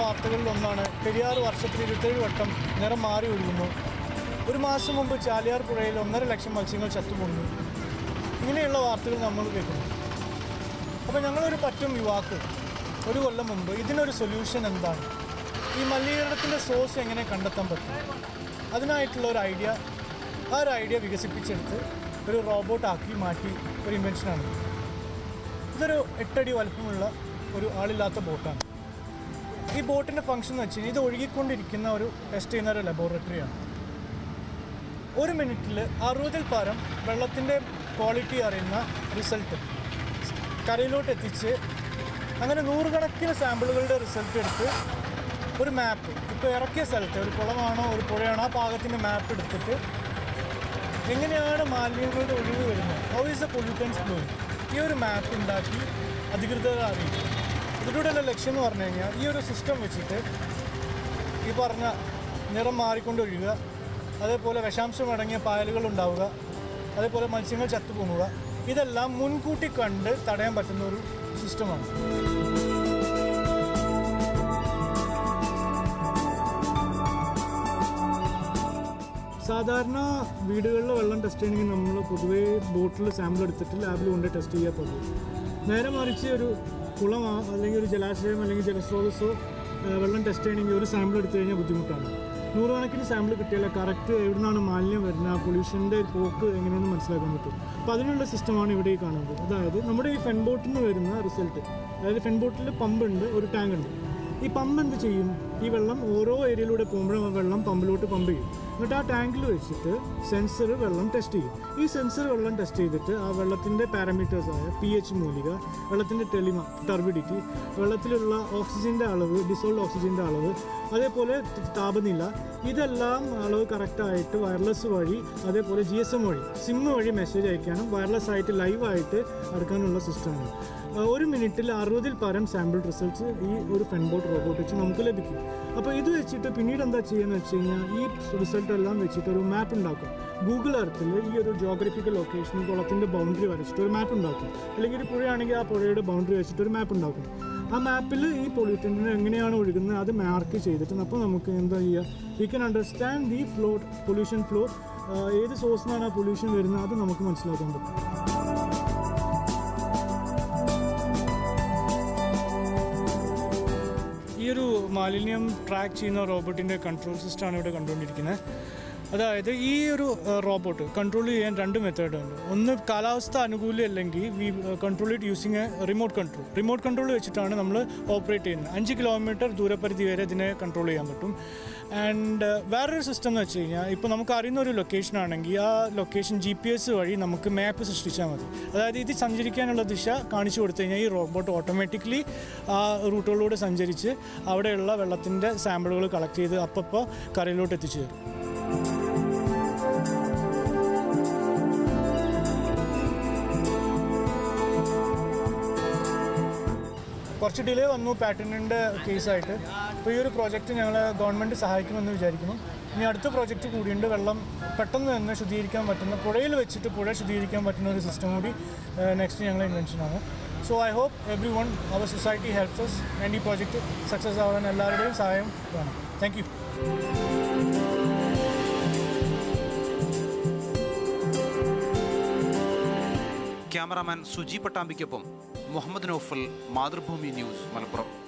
വാർത്തകളിൽ ഒന്നാണ്. പെരിയാർ വർഷത്തിൽ ഇരുപത്തേഴ് വട്ടം നിറം മാറി ഒഴുകുന്നു. ഒരു മാസം മുമ്പ് ചാലിയാർ പുഴയിൽ ഒന്നര ലക്ഷം മത്സ്യങ്ങൾ ചത്തുപൊങ്ങി. ഇങ്ങനെയുള്ള വാർത്തകൾ നമ്മൾ കേൾക്കുന്നു. അപ്പോൾ ഞങ്ങളൊരു പറ്റും യുവാക്കൾ ഒരു കൊല്ലം മുമ്പ് ഇതിനൊരു സൊല്യൂഷൻ എന്താണ്? ഈ മലിനീകരണത്തിന്റെ സോഴ്സ് എങ്ങനെ കണ്ടെത്താൻ പറ്റും? അതിനായിട്ടുള്ള ഒരു ഐഡിയ ആ ഒരു ഐഡിയ വികസിപ്പിച്ചെടുത്ത് ഒരു റോബോട്ടാക്കി മാറ്റി ഒരു ഇൻവെൻഷനാണ് ഇതൊരു എട്ടടി വലുപ്പമുള്ള ഒരു ആളില്ലാത്ത ബോട്ടാണ് ഈ ബോട്ടിന്റെ ഫംഗ്ഷൻ എന്ന് വെച്ച് കഴിഞ്ഞാൽ ഇത് ഒഴുകിക്കൊണ്ടിരിക്കുന്ന ഒരു ടെസ്റ്റ് ചെയ്യുന്ന ഒരു ലബോറട്ടറിയാണ് ഒരു മിനിറ്റിൽ അറുപതിൽ പരം വെള്ളത്തിന്റെ ക്വാളിറ്റി അറിയുന്ന റിസൾട്ട് കരയിലോട്ട് എത്തിച്ച് അങ്ങനെ നൂറുകണക്കിന് സാമ്പിളുകളുടെ റിസൾട്ട് എടുത്ത് ഒരു മാപ്പ് ഇപ്പോൾ ഇറക്കിയ സ്ഥലത്ത് ഒരു കുളമാണോ ഒരു പുഴയാണോ ആ പാകത്തിന്റെ മാപ്പ് എടുത്തിട്ട് എങ്ങനെയാണ് മാലിന്യങ്ങളുടെ ഒഴിവ് വരുന്നത്? How is the pollutants flow ഈ ഒരു മാപ്പ് ഉണ്ടാക്കി അധികൃതരെ അറിയിക്കും ഇതിലൂടെയുള്ള ലക്ഷ്യം എന്ന് പറഞ്ഞു കഴിഞ്ഞാൽ ഈ ഒരു സിസ്റ്റം വെച്ചിട്ട് ഈ പറഞ്ഞ നിറം മാറിക്കൊണ്ട് ഒഴുകുക അതേപോലെ വിഷാംശം അടങ്ങിയ പായലുകൾ ഉണ്ടാവുക അതേപോലെ മത്സ്യങ്ങൾ ചത്തുപോകുക ഇതെല്ലാം മുൻകൂട്ടി കണ്ട് തടയാൻ പറ്റുന്ന ഒരു സിസ്റ്റമാണ് സാധാരണ വീടുകളിലെ വെള്ളം ടെസ്റ്റ് ചെയ്യണമെങ്കിൽ നമ്മൾ പൊതുവേ ബോട്ടിൽ സാമ്പിൾ എടുത്തിട്ട് ലാബിൽ കൊണ്ട് ടെസ്റ്റ് ചെയ്യാൻ പറ്റും നേരെ മറിച്ച് ഒരു കുളമോ അല്ലെങ്കിൽ ഒരു ജലാശയം അല്ലെങ്കിൽ ജലസ്രോതസ്സോ വെള്ളം ടെസ്റ്റ് ചെയ്യണമെങ്കിൽ ഒരു സാമ്പിൾ എടുത്തു കഴിഞ്ഞാൽ ബുദ്ധിമുട്ടാണ്. നൂറുകണക്കിന് സാമ്പിൾ കിട്ടിയാൽ കറക്റ്റ് എവിടുന്നാണ് മാലിന്യം വരുന്നത് ആ പൊല്യൂഷന്റെ പോക്ക് എങ്ങനെയെന്ന് മനസ്സിലാക്കാൻ പറ്റും. അപ്പോൾ അതിനുള്ള സിസ്റ്റമാണ് ഇവിടെ കാണുന്നത്. അതായത് നമ്മുടെ ഈ ഫെൻ ബോട്ടിൽ നിന്ന് വരുന്ന റിസൾട്ട് അതായത് ഫെൻ ബോട്ടിൽ പമ്പ് ഉണ്ട് ഒരു ടാങ്ക് ഉണ്ട്. ഈ പമ്പ് എന്ത് ചെയ്യും? ഈ വെള്ളം ഓരോ ഏരിയയിലൂടെ പോകുമ്പോഴും ആ വെള്ളം പമ്പിലോട്ട് പമ്പ് ചെയ്യും. എന്നിട്ട് ആ ടാങ്കിൽ വെച്ചിട്ട് സെൻസർ വെള്ളം ടെസ്റ്റ് ചെയ്യും. ഈ സെൻസർ വെള്ളം ടെസ്റ്റ് ചെയ്തിട്ട് ആ വെള്ളത്തിന്റെ പാരാമീറ്റേഴ്സായ പി എച്ച് മൂലിക വെള്ളത്തിന്റെ ടെലിമ ടർബിഡിറ്റി വെള്ളത്തിലുള്ള ഓക്സിജന്റെ അളവ് ഡിസോൾഡ് ഓക്സിജന്റെ അളവ് അതേപോലെ താപനില ഇതെല്ലാം അളവ് കറക്റ്റായിട്ട് വയർലെസ് വഴി അതേപോലെ ജി എസ് എം വഴി സിം വഴി മെസ്സേജ് അയക്കാനും വയർലെസ് ആയിട്ട് ലൈവായിട്ട് അടുക്കാനുള്ള സിസ്റ്റമാണ് ഒരു മിനിറ്റിൽ അറുപതിൽ പരം സാമ്പിൾ റിസൾട്ട്സ് ഈ ഒരു ഫെൻബോട്ട് റോബോട്ട് വെച്ച് നമുക്ക് ലഭിക്കും. അപ്പോൾ ഇത് വെച്ചിട്ട് പിന്നീട് എന്താ ചെയ്യുന്നത് വെച്ച് കഴിഞ്ഞാൽ ഈ റിസൾട്ട് എല്ലാം വെച്ചിട്ട് ഒരു മാപ്പ് ഉണ്ടാക്കും. ഗൂഗിൾ എർത്തിൽ ഈ ഒരു ജോഗ്രഫിക്കൽ ലൊക്കേഷൻ കുളത്തിന്റെ ബൗണ്ടറി വരച്ചിട്ട് ഒരു മാപ്പ് ഉണ്ടാക്കും. അല്ലെങ്കിൽ ഒരു പുഴയാണെങ്കിൽ ആ പുഴയുടെ ബൗണ്ടറി വെച്ചിട്ട് ഒരു മാപ്പ് ഉണ്ടാക്കും. ആ മാപ്പിൽ ഈ പൊല്യൂട്ടന്റിന് എങ്ങനെയാണ് ഒഴുകുന്നത് അത് മാർക്ക് ചെയ്തിട്ട് അപ്പോൾ നമുക്ക് എന്താ ചെയ്യുക we can understand the flow pollution flow ഏത് സോഴ്സിൽ നിന്നാണ് ആ പൊല്യൂഷൻ വരുന്നത് അത് നമുക്ക് മനസ്സിലാക്കാൻ പറ്റും. മാലിന്യം ട്രാക്ക് ചെയ്യുന്ന റോബോട്ടിന്റെ കൺട്രോൾ സിസ്റ്റമാണ് ഇവിടെ കണ്ടുകൊണ്ടിരിക്കുന്നത്. അതായത് ഈ ഒരു റോബോട്ട് കൺട്രോൾ ചെയ്യാൻ രണ്ട് മെത്തേഡ് ഉണ്ട്. ഒന്ന് കാലാവസ്ഥ അനുകൂലം അല്ലെങ്കിൽ we control it using a remote control remote control വെച്ചിട്ടാണ് നമ്മൾ ഓപ്പറേറ്റ് ചെയ്യുന്നത്. അഞ്ച് കിലോമീറ്റർ ദൂരപരിധി വരെ ഇതിനെ കൺട്രോൾ ചെയ്യാൻ പറ്റും. ആൻഡ് വേറൊരു സിസ്റ്റം എന്ന് വെച്ച് കഴിഞ്ഞാൽ ഇപ്പോൾ നമുക്ക് അറിയുന്ന ഒരു ലൊക്കേഷൻ ആണെങ്കിൽ ആ ലൊക്കേഷൻ ജി പി എസ് വഴി നമുക്ക് മാപ്പ് സൃഷ്ടിച്ചാൽ മതി. അതായത് ഇത് സഞ്ചരിക്കാനുള്ള ദിശ കാണിച്ചു കൊടുത്തു കഴിഞ്ഞാൽ ഈ റോബോട്ട് ഓട്ടോമാറ്റിക്കലി ആ റൂട്ടുകളിലൂടെ സഞ്ചരിച്ച് അവിടെയുള്ള വെള്ളത്തിന്റെ സാമ്പിളുകൾ കളക്ട് ചെയ്ത് അപ്പപ്പോൾ കരയിലോട്ട് എത്തിച്ചു തരും. കുറച്ച് ഡിലേ വന്നു പാറ്റന്റിന്റെ കേസായിട്ട്. അപ്പോൾ ഈ ഒരു പ്രോജക്റ്റ് ഞങ്ങൾ ഗവൺമെന്റ് സഹായിക്കുമെന്ന് വിചാരിക്കുന്നു. ഇനി അടുത്ത പ്രോജക്റ്റ് കൂടിയുണ്ട്. വെള്ളം പെട്ടെന്ന് തന്നെ ശുദ്ധീകരിക്കാൻ പറ്റുന്ന പുഴയിൽ വെച്ചിട്ട് പുഴ ശുദ്ധീകരിക്കാൻ പറ്റുന്ന ഒരു സിസ്റ്റം കൂടി നെക്സ്റ്റ് ഞങ്ങളുടെ ഇൻവെൻഷനാണ് so I hope everyone our society helps us and ഈ പ്രോജക്റ്റ് സക്സസ് ആവാൻ എല്ലാവരുടെയും സഹായം വേണം. താങ്ക് യു ക്യാമറാമാൻ സുജി പട്ടാമ്പിക്കൊപ്പം മുഹമ്മദ് നോഫൽ മാതൃഭൂമി ന്യൂസ് മലപ്പുറം.